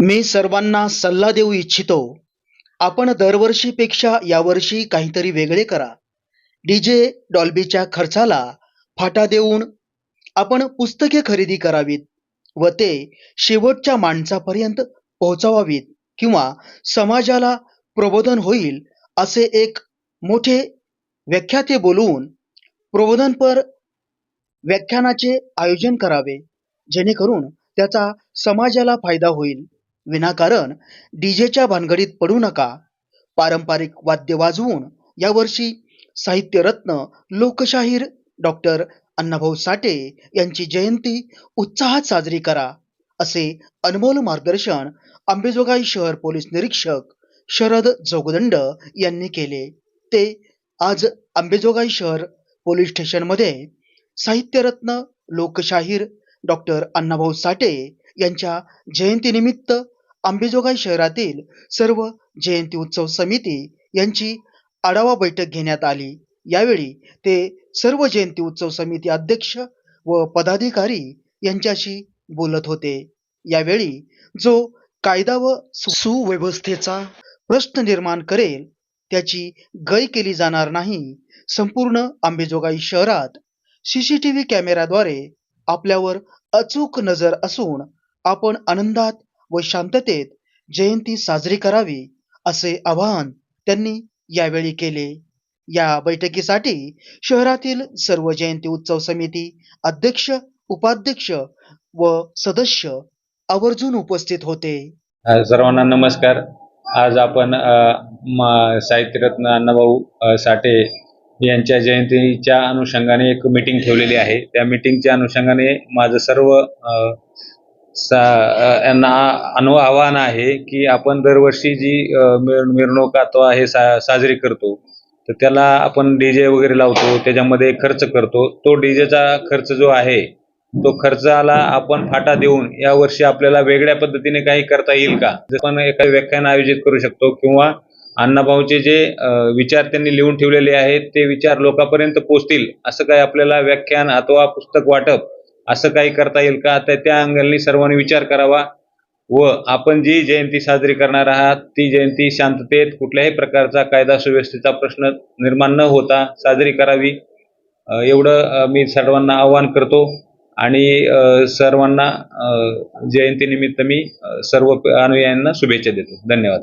मी सर्वांना सल्ला देऊ इच्छितो. आपण दरवर्षीपेक्षा यावर्षी काहीतरी वेगळे करा. डीजे डॉल्बीच्या खर्चाला फाटा देऊन आपण पुस्तके खरेदी करावीत व ते शेवटच्या माणसापर्यंत पोहोचवावीत किंवा समाजाला प्रबोधन होईल असे एक मोठे व्याख्याते बोलवून प्रबोधनपर व्याख्यानाचे आयोजन करावे जेणेकरून त्याचा समाजाला फायदा होईल. विनाकारण डीजेच्या भानगडीत पडू नका. पारंपरिक वाद्य वाजवून यावर्षी साहित्यरत्न लोकशाहीर डॉक्टर अण्णाभाऊ साठे यांची जयंती उत्साहात साजरी करा असे अनमोल मार्गदर्शन अंबेजोगाई शहर पोलीस निरीक्षक शरद जोगदंड यांनी केले. ते आज अंबेजोगाई शहर पोलीस स्टेशनमध्ये साहित्यरत्न लोकशाहीर डॉक्टर अण्णाभाऊ साठे यांच्या जयंतीनिमित्त अंबेजोगाई शहरातील सर्व जयंती उत्सव समिती यांची आढावा बैठक घेण्यात आली. यावेळी ते सर्व जयंती उत्सव समिती अध्यक्ष व पदाधिकारी यांच्याशी बोलत होते. यावेळी जो कायदा व सुव्यवस्थेचा प्रश्न निर्माण करेल त्याची गय केली जाणार नाही. संपूर्ण अंबेजोगाई शहरात सीसीटीव्ही कॅमेऱ्याद्वारे आपल्यावर अचूक नजर असून आपण आनंदात व शांततेत जयंती साजरी करावी असे आवाहन त्यांनी यावेळी केले. या बैठकीसाठी शहरातील सर्व जयंती उत्सव समिती अध्यक्ष उपाध्यक्ष व सदस्य आवर्जून उपस्थित होते. सर्वांना नमस्कार. आज आपण साहित्यरत्न अण्णाभाऊ साठे यांच्या जयंतीच्या अनुषंगाने एक मीटिंग ठेवलेली आहे. त्या मीटिंगच्या अनुषंगाने माझं सर्व सा यांना अनु आव्हान आहे की आपण दरवर्षी जी मिर- मिरवणूक अथवा हे सा साजरी करतो तर त्याला आपण डीजे वगैरे लावतो त्याच्यामध्ये खर्च करतो. तो डीजेचा खर्च जो आहे तो खर्चाला आपण फाटा देऊन या वर्षी आपल्याला वेगळ्या पद्धतीने काही करता येईल का? जर आपण एका व्याख्यान आयोजित करू शकतो किंवा अण्णाभाऊचे जे विचार त्यांनी लिहून ठेवलेले आहेत ते विचार लोकांपर्यंत पोहोचतील असं काही आपल्याला व्याख्यान अथवा पुस्तक वाटप असं काही करता येईल का? तर त्या अंगाने सर्वांनी विचार करावा. व आपण जी जयंती साजरी करणार आहात ती जयंती शांततेत कुठल्याही प्रकारचा कायदा सुव्यवस्थेचा प्रश्न निर्माण न होता साजरी करावी. एवढं मी सर्वांना आवाहन करतो. आणि सर्वांना जयंतीनिमित्त मी सर्व अनुयायांना शुभेच्छा देतो. धन्यवाद.